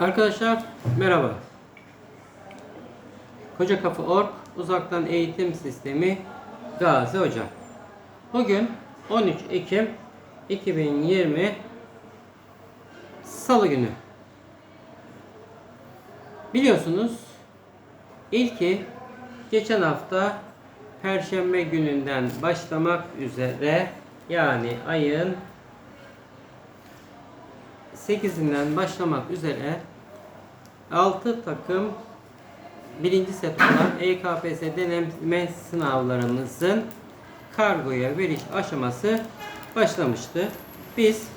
Arkadaşlar merhaba. Koca Kafa Org Uzaktan Eğitim Sistemi Gazi Hoca. Bugün 13 Ekim 2020 Salı günü. Biliyorsunuz ilki geçen hafta Perşembe gününden başlamak üzere yani ayın 8'inden başlamak üzere 6 takım birinci set olan EKPS deneme sınavlarımızın kargoya veriş aşaması başlamıştı. Biz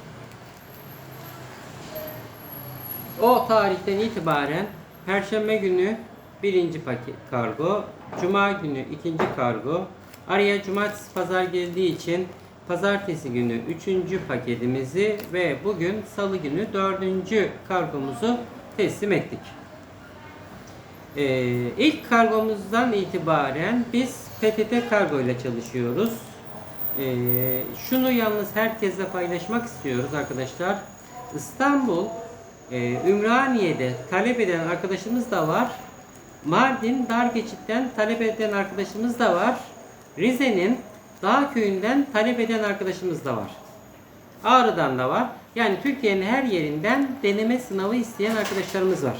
o tarihten itibaren Perşembe günü birinci paket kargo, Cuma günü ikinci kargo, araya Cumartesi Pazar geldiği için Pazartesi günü üçüncü paketimizi ve bugün Salı günü dördüncü kargomuzu teslim ettik. Ee, ilk kargomuzdan itibaren biz PTT kargo ile çalışıyoruz. Ee, şunu yalnız herkesle paylaşmak istiyoruz arkadaşlar. İstanbul, e, Ümraniye'de talep eden arkadaşımız da var. Mardin Dargeçit'ten talep eden arkadaşımız da var. Rize'nin Dağ köyünden talep eden arkadaşımız da var. Ağrı'dan da var. Yani Türkiye'nin her yerinden deneme sınavı isteyen arkadaşlarımız var.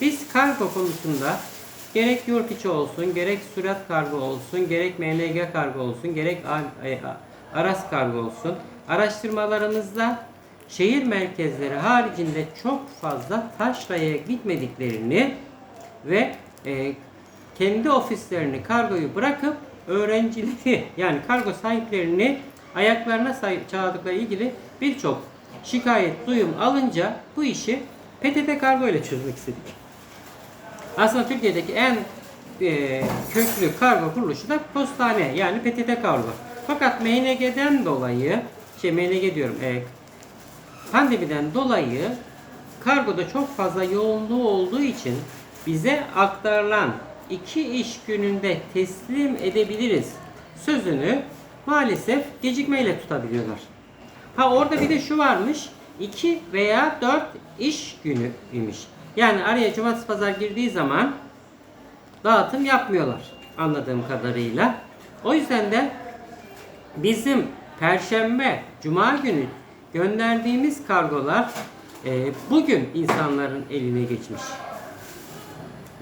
Biz kargo konusunda gerek yurt içi olsun, gerek sürat kargo olsun, gerek MNG kargo olsun, gerek e, Aras kargo olsun araştırmalarımızda şehir merkezleri haricinde çok fazla taşraya gitmediklerini ve e, kendi ofislerini kargoyu bırakıp öğrencileri yani kargo sahiplerini ayaklarına çağırdıkları ilgili birçok şikayet, duyum alınca bu işi PTT kargo ile çözmek istedik. Aslında Türkiye'deki en e, köklü kargo kuruluşu da postane yani PTT kargo. Fakat MNG'den dolayı şey MNG diyorum e, pandemiden dolayı kargoda çok fazla yoğunluğu olduğu için bize aktarılan iki iş gününde teslim edebiliriz sözünü maalesef gecikmeyle tutabiliyorlar. Ha orada bir de şu varmış. 2 veya 4 iş günü imiş. Yani araya cumartesi pazar girdiği zaman dağıtım yapmıyorlar anladığım kadarıyla. O yüzden de bizim perşembe, cuma günü gönderdiğimiz kargolar e, bugün insanların eline geçmiş.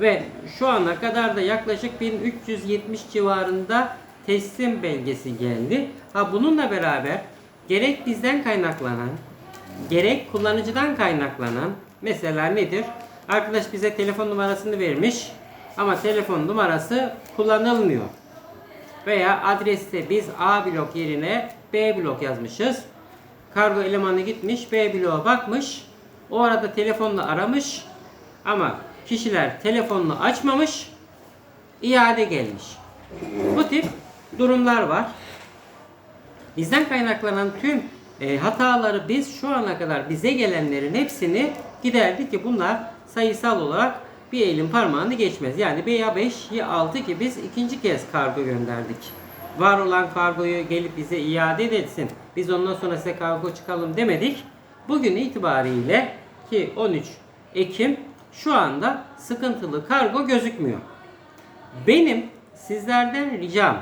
Ve şu ana kadar da yaklaşık 1370 civarında teslim belgesi geldi. Ha bununla beraber gerek bizden kaynaklanan, gerek kullanıcıdan kaynaklanan mesela nedir? Arkadaş bize telefon numarasını vermiş ama telefon numarası kullanılmıyor. Veya adreste biz A blok yerine B blok yazmışız. Kargo elemanı gitmiş B bloğa bakmış. O arada telefonla aramış ama kişiler telefonunu açmamış. iade gelmiş. Bu tip durumlar var. Bizden kaynaklanan tüm e, hataları biz şu ana kadar bize gelenlerin hepsini giderdik ki bunlar sayısal olarak bir elin parmağını geçmez. Yani ya 5 ya 6 ki biz ikinci kez kargo gönderdik. Var olan kargoyu gelip bize iade etsin. Biz ondan sonra size kargo çıkalım demedik. Bugün itibariyle ki 13 Ekim şu anda sıkıntılı kargo gözükmüyor. Benim sizlerden ricam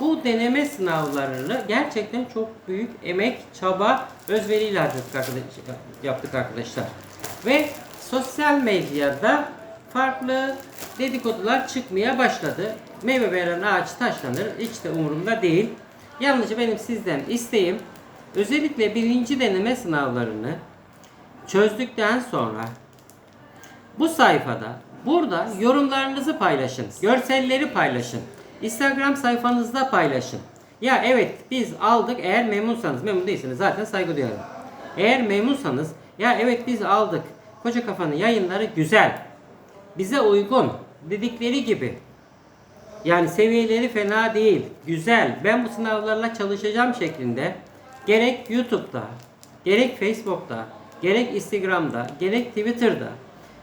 bu deneme sınavlarını gerçekten çok büyük emek, çaba, özveriyle yaptık arkadaşlar. Ve sosyal medyada farklı dedikodular çıkmaya başladı. Meyve veren ağaç taşlanır. Hiç de umurumda değil. Yalnızca benim sizden isteğim özellikle birinci deneme sınavlarını çözdükten sonra bu sayfada burada yorumlarınızı paylaşın. Görselleri paylaşın. Instagram sayfanızda paylaşın. Ya evet biz aldık eğer memnunsanız memnun değilseniz zaten saygı duyarım. Eğer memnunsanız ya evet biz aldık. Koca kafanın yayınları güzel. Bize uygun dedikleri gibi. Yani seviyeleri fena değil. Güzel. Ben bu sınavlarla çalışacağım şeklinde gerek YouTube'da, gerek Facebook'ta, gerek Instagram'da, gerek Twitter'da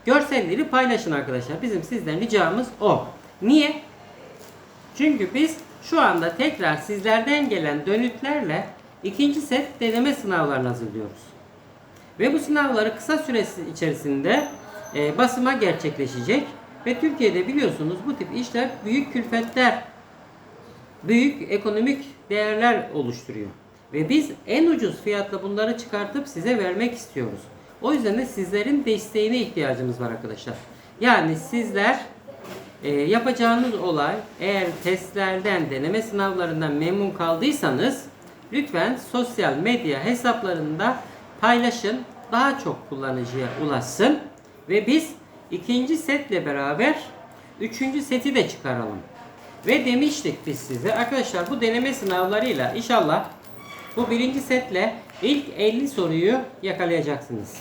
görselleri paylaşın arkadaşlar. Bizim sizden ricamız o. Niye? Çünkü biz şu anda tekrar sizlerden gelen dönütlerle ikinci set deneme sınavlarını hazırlıyoruz. Ve bu sınavları kısa süresi içerisinde e, basıma gerçekleşecek. Ve Türkiye'de biliyorsunuz bu tip işler büyük külfetler, büyük ekonomik değerler oluşturuyor. Ve biz en ucuz fiyatla bunları çıkartıp size vermek istiyoruz. O yüzden de sizlerin desteğine ihtiyacımız var arkadaşlar. Yani sizler e, yapacağınız olay eğer testlerden, deneme sınavlarından memnun kaldıysanız lütfen sosyal medya hesaplarında paylaşın. Daha çok kullanıcıya ulaşsın. Ve biz ikinci setle beraber üçüncü seti de çıkaralım. Ve demiştik biz size arkadaşlar bu deneme sınavlarıyla inşallah bu birinci setle ilk 50 soruyu yakalayacaksınız.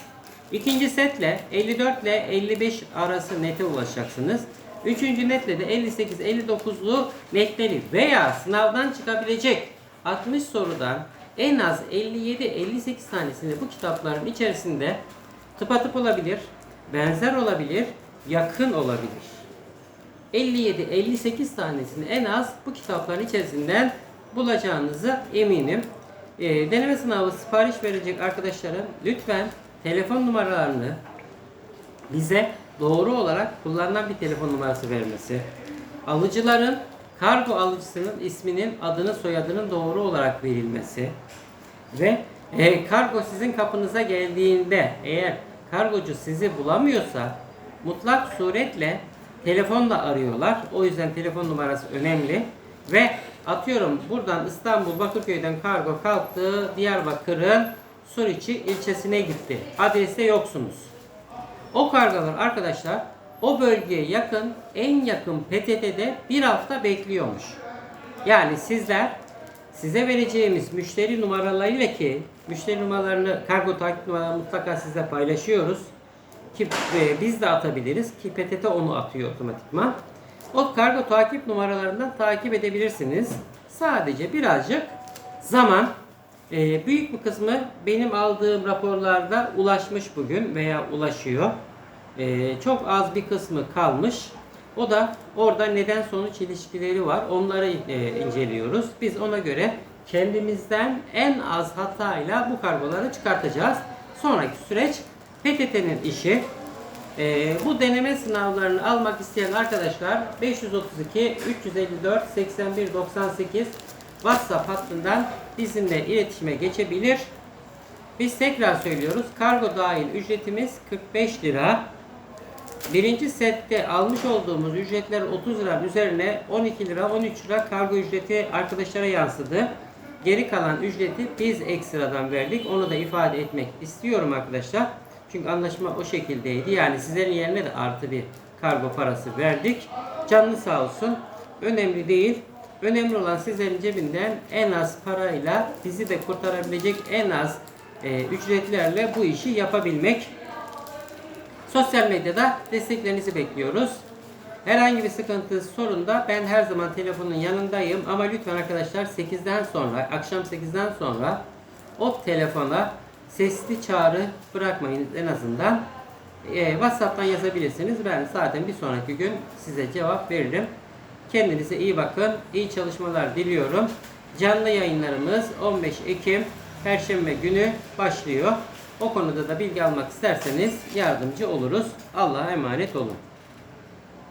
İkinci setle 54 ile 55 arası nete ulaşacaksınız. Üçüncü netle de 58-59'lu netleri veya sınavdan çıkabilecek 60 sorudan en az 57-58 tanesini bu kitapların içerisinde tıpatıp olabilir, benzer olabilir, yakın olabilir. 57-58 tanesini en az bu kitapların içerisinden bulacağınızı eminim. Ee, deneme sınavı sipariş verecek arkadaşlarım lütfen telefon numaralarını bize doğru olarak kullanılan bir telefon numarası vermesi. Alıcıların kargo alıcısının isminin adını soyadının doğru olarak verilmesi ve e, kargo sizin kapınıza geldiğinde eğer kargocu sizi bulamıyorsa mutlak suretle telefonla arıyorlar. O yüzden telefon numarası önemli. Ve atıyorum buradan İstanbul Bakırköy'den kargo kalktı. Diyarbakır'ın Suriçi ilçesine gitti. Adreste yoksunuz. O kargolar arkadaşlar o bölgeye yakın en yakın PTT'de bir hafta bekliyormuş. Yani sizler size vereceğimiz müşteri numaralarıyla ki müşteri numaralarını kargo takip numaralarını mutlaka sizle paylaşıyoruz. Ki e, biz de atabiliriz ki PTT onu atıyor otomatikman. O kargo takip numaralarından takip edebilirsiniz. Sadece birazcık zaman e, büyük bir kısmı benim aldığım raporlarda ulaşmış bugün veya ulaşıyor. E, çok az bir kısmı kalmış. O da orada neden sonuç ilişkileri var. Onları e, inceliyoruz. Biz ona göre kendimizden en az hatayla bu kargoları çıkartacağız. Sonraki süreç PTT'nin işi. Ee, bu deneme sınavlarını almak isteyen arkadaşlar 532 354 81 98 WhatsApp hattından bizimle iletişime geçebilir. Biz tekrar söylüyoruz. Kargo dahil ücretimiz 45 lira. Birinci sette almış olduğumuz ücretler 30 lira üzerine 12 lira 13 lira kargo ücreti arkadaşlara yansıdı. Geri kalan ücreti biz ekstradan verdik. Onu da ifade etmek istiyorum arkadaşlar. Çünkü anlaşma o şekildeydi. Yani sizlerin yerine de artı bir kargo parası verdik. Canlı sağ olsun. Önemli değil. Önemli olan sizlerin cebinden en az parayla bizi de kurtarabilecek en az e, ücretlerle bu işi yapabilmek. Sosyal medyada desteklerinizi bekliyoruz. Herhangi bir sıkıntı, sorun da ben her zaman telefonun yanındayım. Ama lütfen arkadaşlar 8'den sonra, akşam 8'den sonra o telefona sesli çağrı bırakmayın en azından. Ee, WhatsApp'tan yazabilirsiniz. Ben zaten bir sonraki gün size cevap veririm. Kendinize iyi bakın. İyi çalışmalar diliyorum. Canlı yayınlarımız 15 Ekim Perşembe günü başlıyor. O konuda da bilgi almak isterseniz yardımcı oluruz. Allah'a emanet olun.